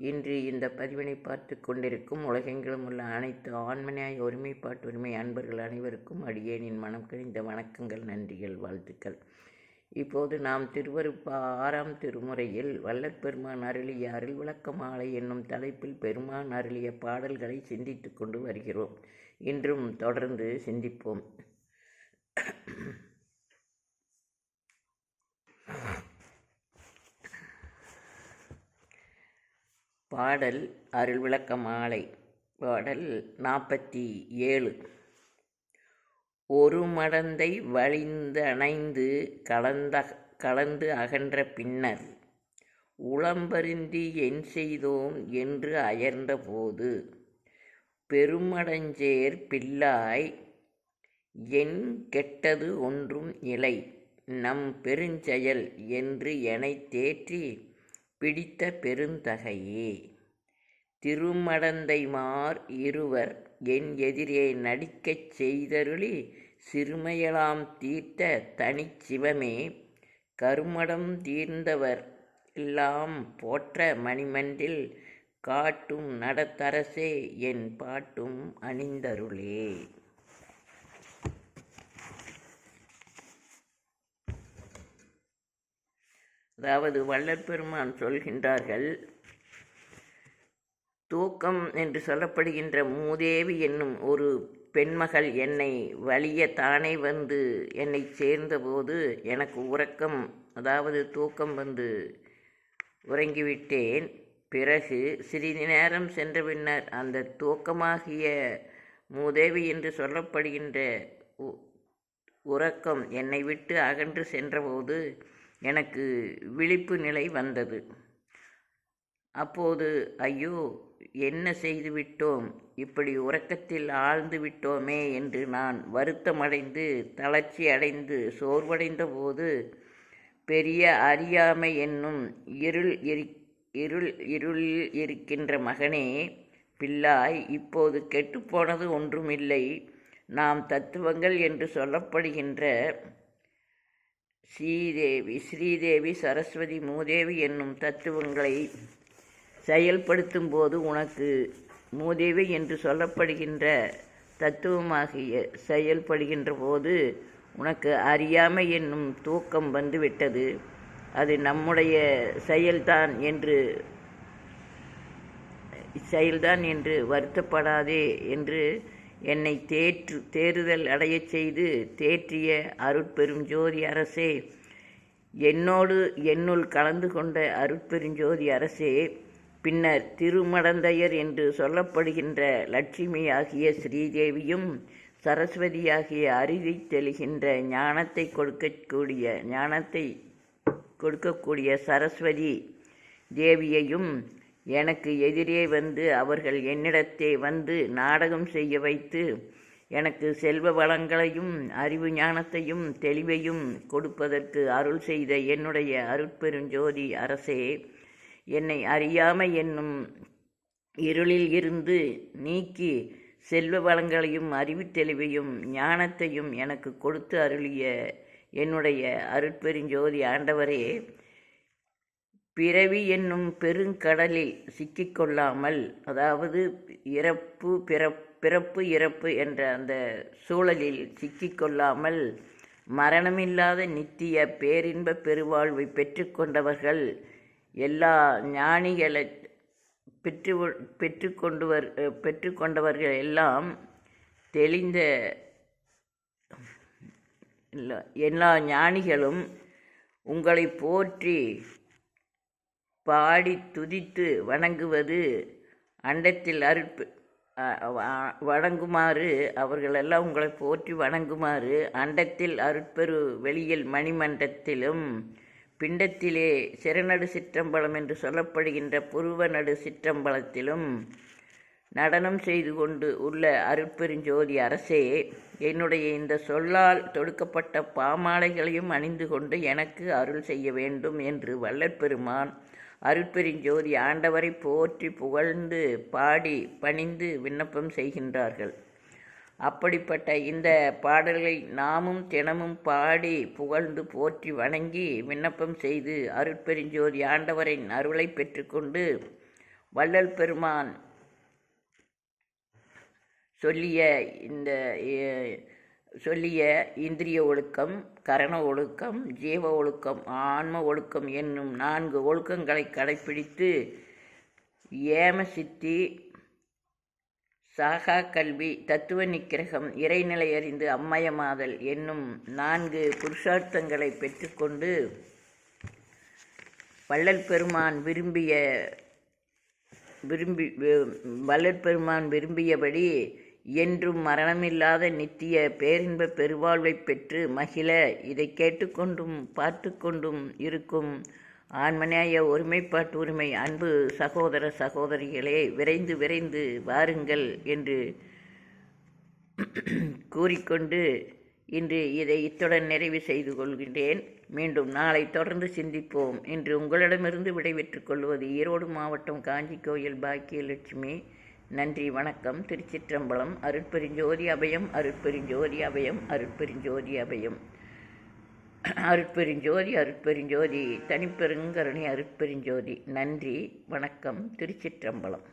இன்று இந்த பதிவினை பார்த்து கொண்டிருக்கும் உலகெங்கிலும் உள்ள அனைத்து ஆண்மனையாய் ஒருமைப்பாட்டு உரிமை அன்பர்கள் அனைவருக்கும் அடியேனின் மனம் கழிந்த வணக்கங்கள் நன்றிகள் வாழ்த்துக்கள். இப்போது நாம் திருவருப்பா ஆறாம் திருமுறையில் வல்லற்பெருமான் அருளிய அருள் விளக்க மாலை என்னும் தலைப்பில் பெருமான் அருளிய பாடல்களை சிந்தித்து கொண்டு வருகிறோம். இன்றும் தொடர்ந்து சிந்திப்போம். பாடல் அருள் விளக்க மாலை பாடல் நாற்பத்தி ஏழு. ஒரு மடந்தை வழிந்து அணைந்து கலந்த கலந்து அகன்ற பின்னர் உளம்பருந்தி என் செய்தோம் என்று அயர்ந்த போது பெருமடஞ்சேர் பிள்ளாய் என் கெட்டது ஒன்றும் இலை நம் பெருஞ்செயல் என்று எனை தேற்றி பிடித்த பெருந்தகையே. திருமடந்தைமார் இருவர் என் எதிரே நடிக்கச் செய்தருளி சிறுமையெல்லாம் தீர்த்த தனிச்சிவமே கருமடம் தீர்ந்தவர் எல்லாம் போற்ற மணிமன்றில் காட்டும் நடத்தரசே என் பாட்டும் அணிந்தருளே. அதாவது வள்ளற்பெருமான் சொல்கின்றார்கள் தூக்கம் என்று சொல்லப்படுகின்ற மூதேவி என்னும் ஒரு பெண்மகள் என்னை வலிய தானே வந்து என்னை சேர்ந்தபோது எனக்கு உறக்கம் அதாவது தூக்கம் வந்து உறங்கிவிட்டேன். பிறகு சிறிது நேரம் சென்ற பின்னர் அந்த தூக்கமாகிய மூதேவி என்று சொல்லப்படுகின்ற உறக்கம் என்னை விட்டு அகன்று சென்றபோது எனக்கு விழிப்பு நிலை வந்தது. அப்போது ஐயோ என்ன செய்து விட்டோம்? இப்படி உறக்கத்தில் ஆழ்ந்து விட்டோமே என்று நான் வருத்தமடைந்து தளர்ச்சி அடைந்து சோர்வடைந்த போது பெரிய அறியாமை என்னும் இருள் இரு இருள் இருளில் இருக்கின்ற மகனே பிள்ளாய் இப்போது கெட்டுப்போனது ஒன்றுமில்லை. நாம் தத்துவங்கள் என்று சொல்லப்படுகின்ற ஸ்ரீதேவி ஸ்ரீதேவி சரஸ்வதி மூதேவி என்னும் தத்துவங்களை செயல்படுத்தும் போது உனக்கு மூதேவி என்று சொல்லப்படுகின்ற தத்துவமாகிய செயல்படுகின்ற போது உனக்கு அறியாமை என்னும் தூக்கம் வந்துவிட்டது அது நம்முடைய செயல்தான் என்று செயல்தான் என்று வருத்தப்படாதே என்று என்னை தேற்று தேறுதல் அடையச் செய்து தேற்றிய அருட்பெரும் ஜோதி அரசே என்னோடு என்னுள் கலந்து கொண்ட அருட்பெருஞ்சோதி அரசே பின்னர் திருமடந்தையர் என்று சொல்லப்படுகின்ற லட்சுமி ஆகிய ஸ்ரீதேவியும் சரஸ்வதியாகிய அருகை தெளிகின்ற ஞானத்தை கொடுக்கக்கூடிய ஞானத்தை கொடுக்கக்கூடிய சரஸ்வதி தேவியையும் எனக்கு எதிரே வந்து அவர்கள் என்னிடத்தே வந்து நாடகம் செய்ய வைத்து எனக்கு செல்வ வளங்களையும் அறிவு ஞானத்தையும் தெளிவையும் கொடுப்பதற்கு அருள் செய்த என்னுடைய அருட்பெருஞ்சோதி அரசே என்னை அறியாமை என்னும் இருளில் இருந்து நீக்கி செல்வ வளங்களையும் அறிவுத்தெளிவையும் ஞானத்தையும் எனக்கு கொடுத்து அருளிய என்னுடைய அருட்பெருஞ்சோதி ஆண்டவரே பிறவி என்னும் பெருங்கடலில் சிக்கிக்கொள்ளாமல் அதாவது இறப்பு பிறப் பிறப்பு இறப்பு என்ற அந்த சூழலில் சிக்கிக்கொள்ளாமல் மரணமில்லாத நித்திய பேரின்ப பெருவாழ்வை பெற்றுக்கொண்டவர்கள் எல்லா ஞானிகளை பெற்று பெற்றுக்கொண்டுவர் பெற்றுக்கொண்டவர்கள் எல்லாம் தெளிந்த எல்லா ஞானிகளும் உங்களை போற்றி பாடி துதித்து வணங்குவது அண்டத்தில் அருட்பு வணங்குமாறு அவர்களெல்லாம் உங்களை போற்றி வணங்குமாறு அண்டத்தில் அருட்பெரு வெளியில் மணிமண்டத்திலும் பிண்டத்திலே சிறநடு சிற்றம்பலம் என்று சொல்லப்படுகின்ற புருவ நடு சிற்றம்பலத்திலும் நடனம் செய்து கொண்டு உள்ள அருட்பெருஞ்சோதி அரசே என்னுடைய இந்த சொல்லால் தொடுக்கப்பட்ட பாமாலைகளையும் அணிந்து கொண்டு எனக்கு அருள் செய்ய வேண்டும் என்று வள்ளற்பெருமான் அருட்பெருஞ்சோதி ஆண்டவரை போற்றி புகழ்ந்து பாடி பணிந்து விண்ணப்பம் செய்கின்றார்கள். அப்படிப்பட்ட இந்த பாடல்களை நாமும் தினமும் பாடி புகழ்ந்து போற்றி வணங்கி விண்ணப்பம் செய்து அருட்பெருஞ்சோதி ஆண்டவரின் அருளை பெற்றுக்கொண்டு வள்ளல் பெருமான் சொல்லிய இந்த சொல்லிய இந்திரிய ஒழுக்கம் கரண ஒழுக்கம் ஜீவ ஒழுக்கம் ஆன்ம ஒழுக்கம் என்னும் நான்கு ஒழுக்கங்களை கடைப்பிடித்து ஏம சித்தி சாகா கல்வி தத்துவ நிக்கிரகம் இறைநிலை அறிந்து அம்மயமாதல் என்னும் நான்கு புருஷார்த்தங்களை பெற்றுக்கொண்டு வள்ளல் பெருமான் விரும்பிய விரும்பி வள்ளல் பெருமான் விரும்பியபடி என்றும் மரணமில்லாத நித்திய பேரின்ப பெருவாழ்வை பெற்று மகிழ இதை கேட்டுக்கொண்டும் பார்த்து கொண்டும் இருக்கும் ஆன்மநேய ஒருமைப்பாட்டு உரிமை அன்பு சகோதர சகோதரிகளே விரைந்து விரைந்து வாருங்கள் என்று கூறிக்கொண்டு இன்று இதை இத்துடன் நிறைவு செய்து கொள்கின்றேன். மீண்டும் நாளை தொடர்ந்து சிந்திப்போம் இன்று உங்களிடமிருந்து விடைபெற்றுக் கொள்வது ஈரோடு மாவட்டம் காஞ்சி கோயில் பாக்கியலட்சுமி. நன்றி வணக்கம். திருச்சிற்றம்பலம் அருட்பெருஞ்சோதி அபயம் அருட்பெருஞ்சோதி அபயம் அருட்பெருஞ்சோதி அபயம். அருட்பெருஞ்சோதி அருட்பெருஞ்சோதி தனிப்பெருங்கருணை அருட்பெருஞ்சோதி. நன்றி வணக்கம் திருச்சிற்றம்பலம்.